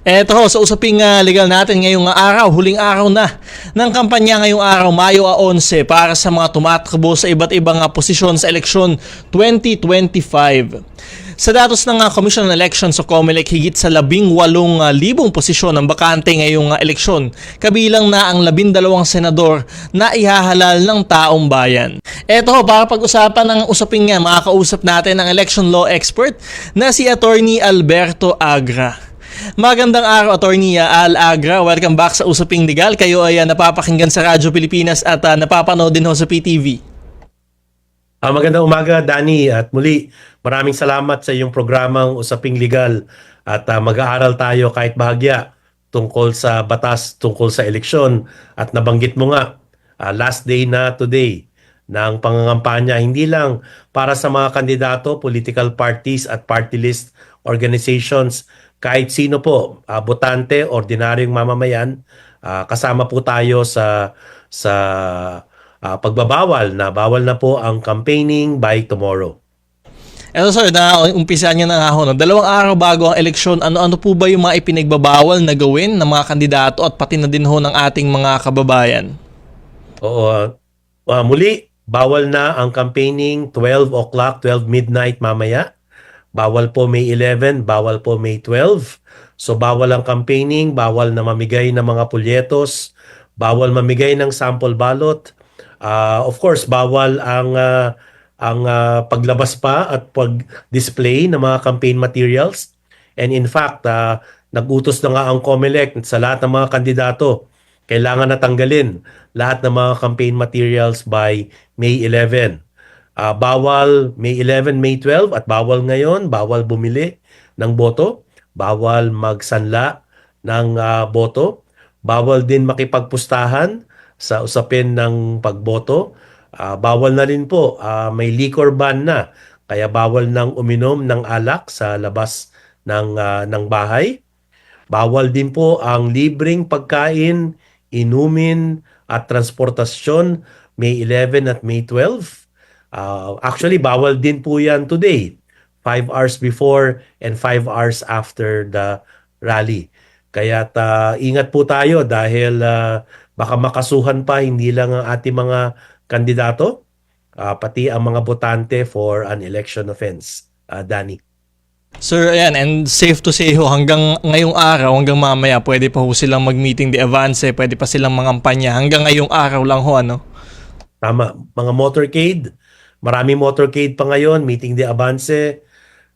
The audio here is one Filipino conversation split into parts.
Eto ho, sa usaping ah, legal natin ngayong araw, huling araw na ng kampanya ngayong araw, Mayo a 11, para sa mga tumatakbo sa iba't ibang ah, posisyon sa eleksyon 2025. Sa datos ng ah, Commission on Elections o COMELEC, higit sa 18,000 posisyon ang bakante ngayong ah, eleksyon, kabilang na ang 12 senador na ihahalal ng taong bayan. Eto ho, para pag-usapan ng usaping nga, makakausap natin ang election law expert na si Attorney Alberto Agra. Magandang araw, Attorney Al Agra. Welcome back sa Usaping Legal. Kayo ay ah, napapakinggan sa Radyo Pilipinas at ah, napapanood din ho sa PTV. Ah, magandang umaga, Danny. At muli, maraming salamat sa iyong programang Usaping Legal. At ah, mag-aaral tayo kahit bahagya tungkol sa batas, tungkol sa eleksyon. At nabanggit mo nga, ah, last day na today ng pangangampanya, hindi lang para sa mga kandidato, political parties at party list organizations, kahit sino po, ah, botante, ordinaryong mamamayan, ah, kasama po tayo sa sa ah, pagbabawal na bawal na po ang campaigning by tomorrow. Eto sir, na umpisa niya na nga ho. No? Dalawang araw bago ang eleksyon, ano-ano po ba yung mga ipinagbabawal na gawin ng mga kandidato at pati na din ho ng ating mga kababayan? Oo. ah, muli, bawal na ang campaigning 12 o'clock, 12 midnight mamaya. Bawal po May 11, bawal po May 12. So bawal ang campaigning, bawal na mamigay ng mga pulyetos, bawal mamigay ng sample ballot. Ah, of course, bawal ang ah, ang ah, paglabas pa at pag-display ng mga campaign materials. And in fact, ah, nag-utos na nga ang COMELEC sa lahat ng mga kandidato kailangan natanggalin lahat ng mga campaign materials by May 11. Ah, bawal May 11, May 12 at bawal ngayon, bawal bumili ng boto, bawal magsanla ng ah, boto, bawal din makipagpustahan sa usapin ng pagboto. Ah, bawal na rin po, ah, may liquor ban na, kaya bawal nang uminom ng alak sa labas ng ah, ng bahay. Bawal din po ang libreng pagkain, inumin at transportasyon May 11 at May 12. Uh, actually, bawal din po yan today. 5 hours before and 5 hours after the rally. Kaya ta, ingat po tayo dahil ah, baka makasuhan pa hindi lang ang ating mga kandidato, ah, pati ang mga botante for an election offense. Ah, Danny. Sir, ayan, and safe to say ho, hanggang ngayong araw, hanggang mamaya, pwede pa ho silang mag-meeting de avance, pwede pa silang mangampanya. Hanggang ngayong araw lang ho, ano? Tama. Mga motorcade, maraming motorcade pa ngayon, meeting de avance,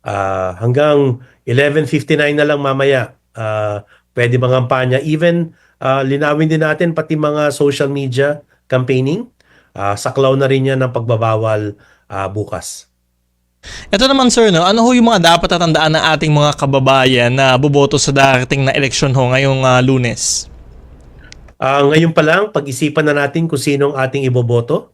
ah, hanggang 11.59 na lang mamaya, ah, pwede mangampanya. Even, ah, linawin din natin pati mga social media campaigning, ah, saklaw na rin yan ng pagbabawal ah, bukas. Ito naman sir, no, ano ho yung mga dapat tatandaan ng ating mga kababayan na boboto sa darating na eleksyon ho ngayong ah, lunes? Ah, ngayon pa lang, pag-isipan na natin kung sino ang ating iboboto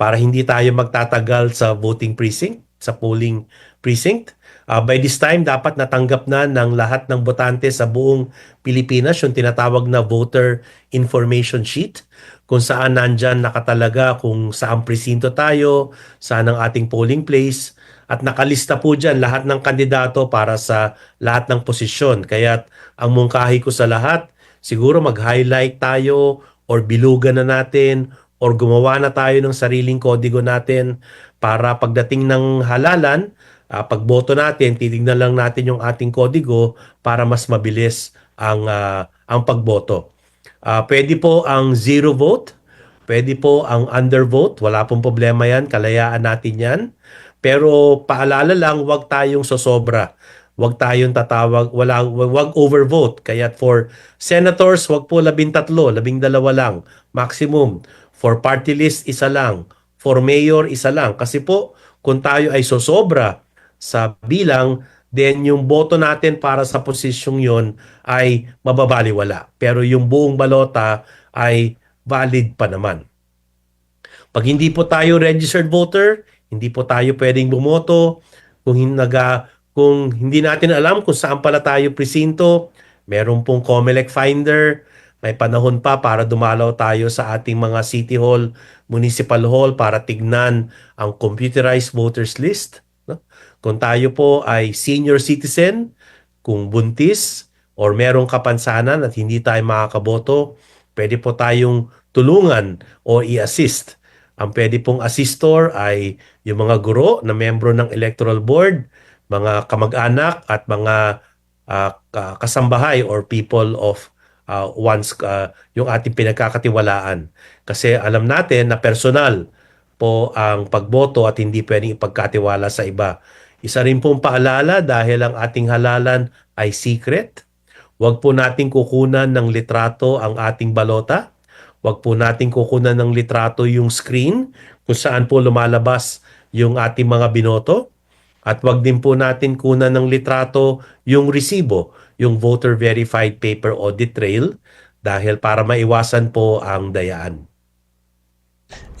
para hindi tayo magtatagal sa voting precinct, sa polling precinct. Ah, by this time, dapat natanggap na ng lahat ng botante sa buong Pilipinas yung tinatawag na voter information sheet kung saan nandyan nakatalaga kung saan presinto tayo, saan ang ating polling place, at nakalista po dyan lahat ng kandidato para sa lahat ng posisyon. Kaya ang mungkahi ko sa lahat, siguro mag-highlight tayo or bilugan na natin or gumawa na tayo ng sariling kodigo natin para pagdating ng halalan, ah, pagboto natin, titignan lang natin yung ating kodigo para mas mabilis ang ah, ang pagboto. Ah, pwede po ang zero vote, pwede po ang undervote, wala pong problema yan, kalayaan natin yan. Pero paalala lang, wag tayong sosobra. Wag tayong tatawag, wala, wag, overvote. Kaya for senators, wag po labintatlo, labing dalawa lang, maximum. For party list, isa lang. For mayor, isa lang. Kasi po, kung tayo ay sosobra sa bilang, then yung boto natin para sa posisyong yon ay mababaliwala. Pero yung buong balota ay valid pa naman. Pag hindi po tayo registered voter, hindi po tayo pwedeng bumoto. Kung, hin- naga, kung hindi natin alam kung saan pala tayo presinto, meron pong COMELEC Finder, may panahon pa para dumalaw tayo sa ating mga city hall, municipal hall para tignan ang computerized voters list. Kung tayo po ay senior citizen, kung buntis or merong kapansanan at hindi tayo makakaboto, pwede po tayong tulungan o i-assist. Ang pwede pong assistor ay yung mga guro na membro ng electoral board, mga kamag-anak at mga ka- kasambahay or people of uh, one's ah, yung ating pinagkakatiwalaan. Kasi alam natin na personal po ang pagboto at hindi pwedeng ipagkatiwala sa iba. Isa rin pong paalala dahil ang ating halalan ay secret. Huwag po nating kukunan ng litrato ang ating balota. Huwag po nating kukunan ng litrato yung screen kung saan po lumalabas yung ating mga binoto. At wag din po natin kunan ng litrato yung resibo, yung voter verified paper audit trail dahil para maiwasan po ang dayaan.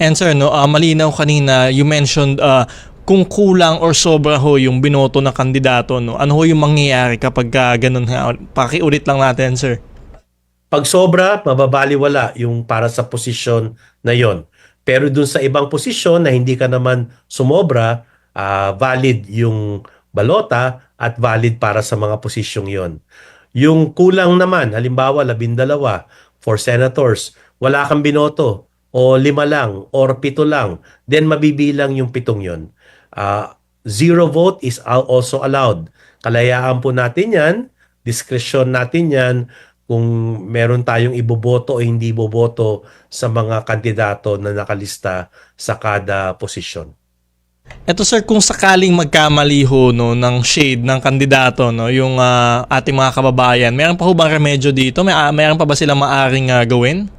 And sir, no, ah, malinaw kanina, you mentioned ah, kung kulang or sobra ho yung binoto ng kandidato, no? ano ho yung mangyayari kapag ah, ganun nga? Pakiulit lang natin, sir. Pag sobra, mababaliwala yung para sa posisyon na yon. Pero dun sa ibang posisyon na hindi ka naman sumobra, ah, valid yung balota at valid para sa mga posisyong yon. Yung kulang naman, halimbawa labindalawa for senators, wala kang binoto o lima lang or pito lang, then mabibilang yung pitong yon. Ah, zero vote is al- also allowed. Kalayaan po natin yan, discretion natin yan, kung meron tayong iboboto o hindi iboboto sa mga kandidato na nakalista sa kada posisyon. Ito sir, kung sakaling magkamali ho no, ng shade ng kandidato, no, yung ah, ating mga kababayan, meron pa ho bang remedyo dito? May, ah, meron pa ba silang maaring ah, gawin?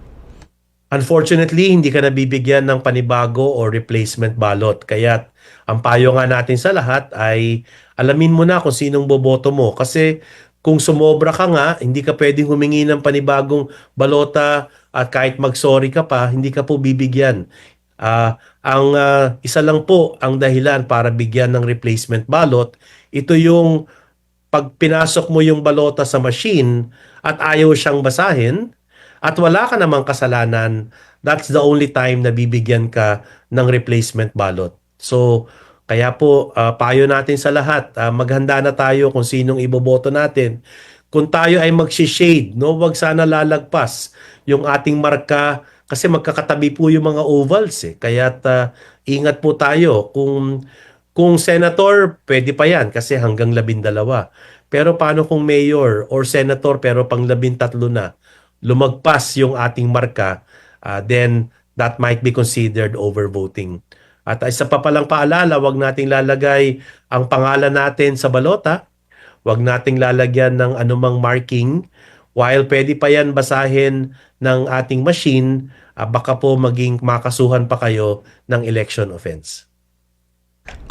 Unfortunately, hindi ka nabibigyan ng panibago o replacement ballot. Kaya ang payo nga natin sa lahat ay alamin mo na kung sinong boboto mo. Kasi kung sumobra ka nga, hindi ka pwedeng humingi ng panibagong balota at kahit mag-sorry ka pa, hindi ka po bibigyan. Ah, ang ah, isa lang po ang dahilan para bigyan ng replacement ballot, ito yung pag pinasok mo yung balota sa machine at ayaw siyang basahin, at wala ka namang kasalanan, that's the only time na bibigyan ka ng replacement ballot. So, kaya po, ah, payo natin sa lahat, ah, maghanda na tayo kung sinong iboboto natin. Kung tayo ay magsishade, no, wag sana lalagpas yung ating marka kasi magkakatabi po yung mga ovals eh. Kaya ingat po tayo kung kung senator, pwede pa yan kasi hanggang labindalawa. Pero paano kung mayor or senator pero pang labintatlo na? lumagpas yung ating marka, uh, then that might be considered overvoting. At isa pa palang paalala, wag nating lalagay ang pangalan natin sa balota. Wag nating lalagyan ng anumang marking. While pwede pa yan basahin ng ating machine, uh, baka po maging makasuhan pa kayo ng election offense.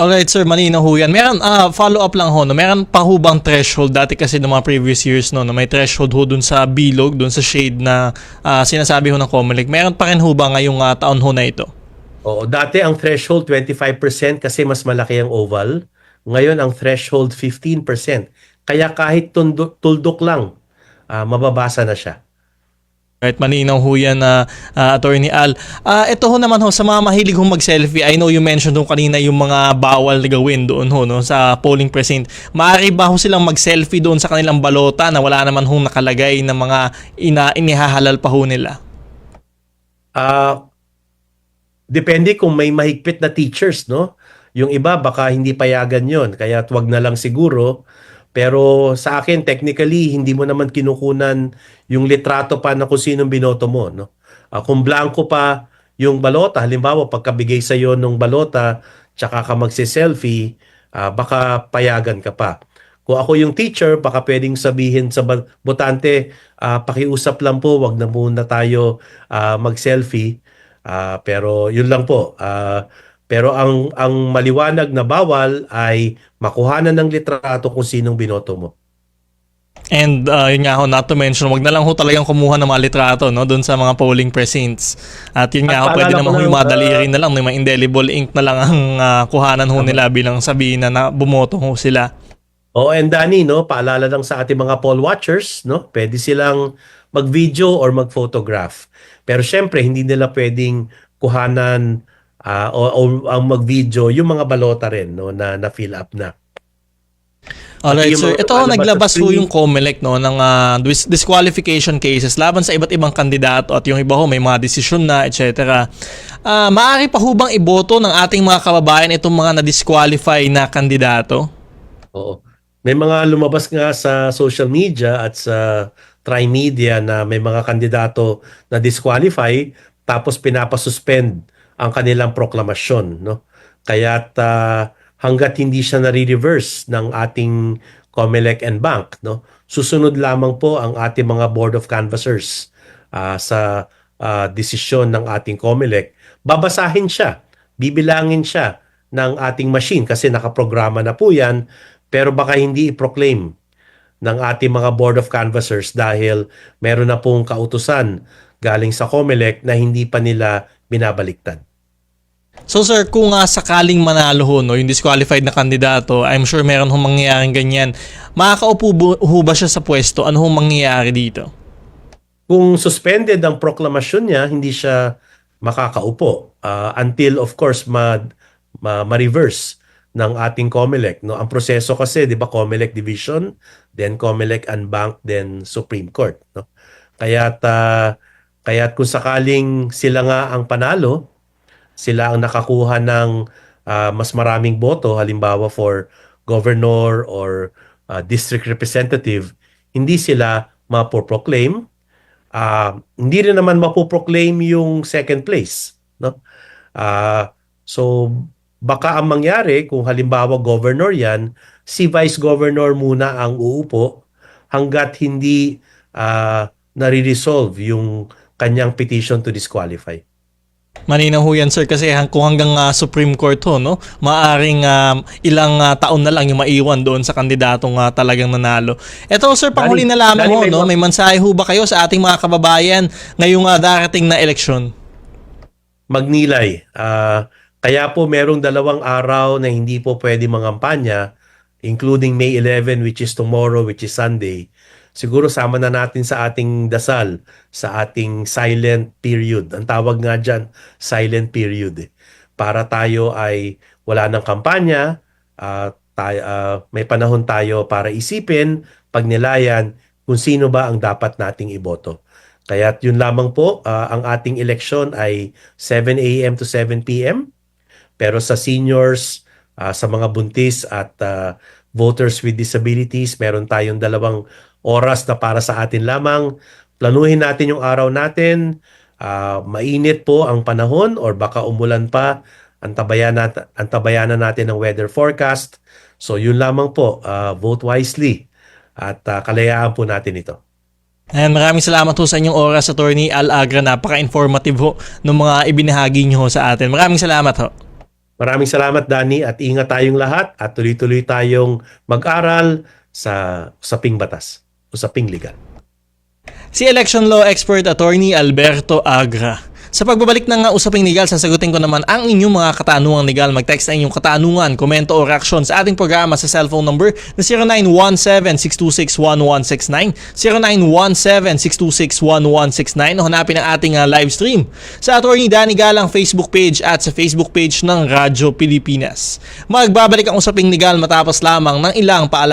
Alright sir, malinaw ho yan. Meron, ah, follow up lang ho, no? meron pa ho bang threshold? Dati kasi ng mga previous years, no, no, may threshold ho dun sa bilog, dun sa shade na ah, sinasabi ho ng Comelec. Meron pa rin ho ba ngayong ah, taon ho na ito? Oo, dati ang threshold 25% kasi mas malaki ang oval. Ngayon ang threshold 15%. Kaya kahit tundo- tuldok lang, ah, mababasa na siya. Right, malinaw ho yan na ah, Attorney Al. Ah, ito ho naman ho, sa mga mahilig ho mag-selfie, I know you mentioned ho kanina yung mga bawal gawin doon ho no, sa polling precinct. Maaari ba ho silang mag-selfie doon sa kanilang balota na wala naman ho nakalagay na mga ina inihahalal pa ho nila? Ah, depende kung may mahigpit na teachers, no? Yung iba baka hindi payagan 'yon, kaya wag na lang siguro. Pero sa akin technically hindi mo naman kinukunan yung litrato pa na kung sinong binoto mo, no? Ah, kung blanco pa yung balota, halimbawa pagkabigay sa iyo ng balota, tsaka ka magse-selfie, ah, baka payagan ka pa. Kung ako yung teacher, baka pwedeng sabihin sa botante, ah, pakiusap lang po, wag na muna tayo ah, mag-selfie. Ah, pero yun lang po. Ah, pero ang ang maliwanag na bawal ay makuhanan ng litrato kung sinong binoto mo. And uh, yun nga ho, not to mention, wag na lang ho talagang kumuha ng mga litrato no, doon sa mga polling precincts. At yun nga At ho, pwede naman ho yung mga daliri na lang, yung mga indelible ink na lang ang uh, kuhanan ho nila bilang sabihin na, na bumoto ho sila. Oh, and Danny, no, paalala lang sa ating mga poll watchers, no, pwede silang mag-video or mag-photograph. Pero syempre, hindi nila pwedeng kuhanan ah, o, o ang mag-video yung mga balota rin, no, na na-fill up na. Alright, mga Ito, lumalabas naglabas ho yung COMELEC no, ng dis- disqualification cases laban sa iba't ibang kandidato at yung iba ho may mga desisyon na, etc. Ah, maaari pa ho bang iboto ng ating mga kababayan itong mga na-disqualify na kandidato? Oo. May mga lumabas nga sa social media at sa Trimedia na may mga kandidato na disqualify tapos pinapasuspend ang kanilang proklamasyon, no? Kaya't ah, hanggat hindi siya nare-reverse ng ating COMELEC and Bank, no? Susunod lamang po ang ating mga Board of Canvassers ah, sa ah, desisyon ng ating COMELEC. Babasahin siya, bibilangin siya ng ating machine kasi nakaprograma na po yan pero baka hindi i-proclaim ng ating mga Board of Canvassers dahil meron na pong kautusan galing sa COMELEC na hindi pa nila binabaliktad. So sir, kung ah, sakaling manalo ho, no, yung disqualified na kandidato, I'm sure meron hong mangyayaring ganyan. Makakaupo ho ba siya sa pwesto? Ano hong mangyayari dito? Kung suspended ang proklamasyon niya, hindi siya makakaupo Ah, until of course ma, ma, ma-reverse ng ating COMELEC. No? Ang proseso kasi, di ba, COMELEC Division, then COMELEC and Bank, then Supreme Court. No? Kaya't, ah, kaya't kung sakaling sila nga ang panalo, sila ang nakakuha ng ah, mas maraming boto, halimbawa for governor or ah, district representative, hindi sila mapoproclaim. Ah, hindi rin naman mapoproclaim yung second place. No? Ah, so, baka ang mangyari, kung halimbawa governor yan, si vice governor muna ang uupo hanggat hindi ah, nare-resolve yung kanyang petition to disqualify. Maninaw ho yan sir kasi kung hanggang ah, Supreme Court ho, no, maaring ah, ilang ah, taon na lang yung maiwan doon sa kandidatong ah, talagang nanalo. Ito sir, panghuli na lamang ho, no, may mensahe ho ba kayo sa ating mga kababayan ngayong ah, darating na eleksyon? magnilay. Ah, kaya po merong dalawang araw na hindi po pwede mangampanya, including May 11 which is tomorrow, which is Sunday. Siguro sama na natin sa ating dasal, sa ating silent period. Ang tawag nga dyan, silent period. eh. Para tayo ay wala ng kampanya, ah, tay- ah, may panahon tayo para isipin, pagnilayan, kung sino ba ang dapat nating iboto. Kaya yun lamang po, ah, ang ating eleksyon ay 7 a.m. to 7 p.m. Pero sa seniors, ah, sa mga buntis at ah, voters with disabilities, meron tayong dalawang oras na para sa atin lamang. Planuhin natin yung araw natin. Ah, mainit po ang panahon or baka umulan pa. Antabayan, nat- antabayanan natin ang weather forecast. So yun lamang po, ah, vote wisely at ah, kalayaan po natin ito. And maraming salamat ho sa inyong oras, Attorney Al Agra. Napaka-informative ho ng mga ibinahagi niyo ho sa atin. Maraming salamat ho. Maraming salamat Dani at ingat tayong lahat at tuloy-tuloy tayong mag-aral sa usaping batas, usaping legal. Si election law expert attorney Alberto Agra. Sa pagbabalik ng usaping legal, sasagutin ko naman ang inyong mga katanungang legal. Mag-text na inyong katanungan, komento o reaksyon sa ating programa sa cellphone number na 0917-626-1169, 0917-626-1169 o hanapin ang ating uh, live stream sa Attorney Danny Galang Facebook page at sa Facebook page ng Radyo Pilipinas. Magbabalik ang usaping legal matapos lamang ng ilang paalala.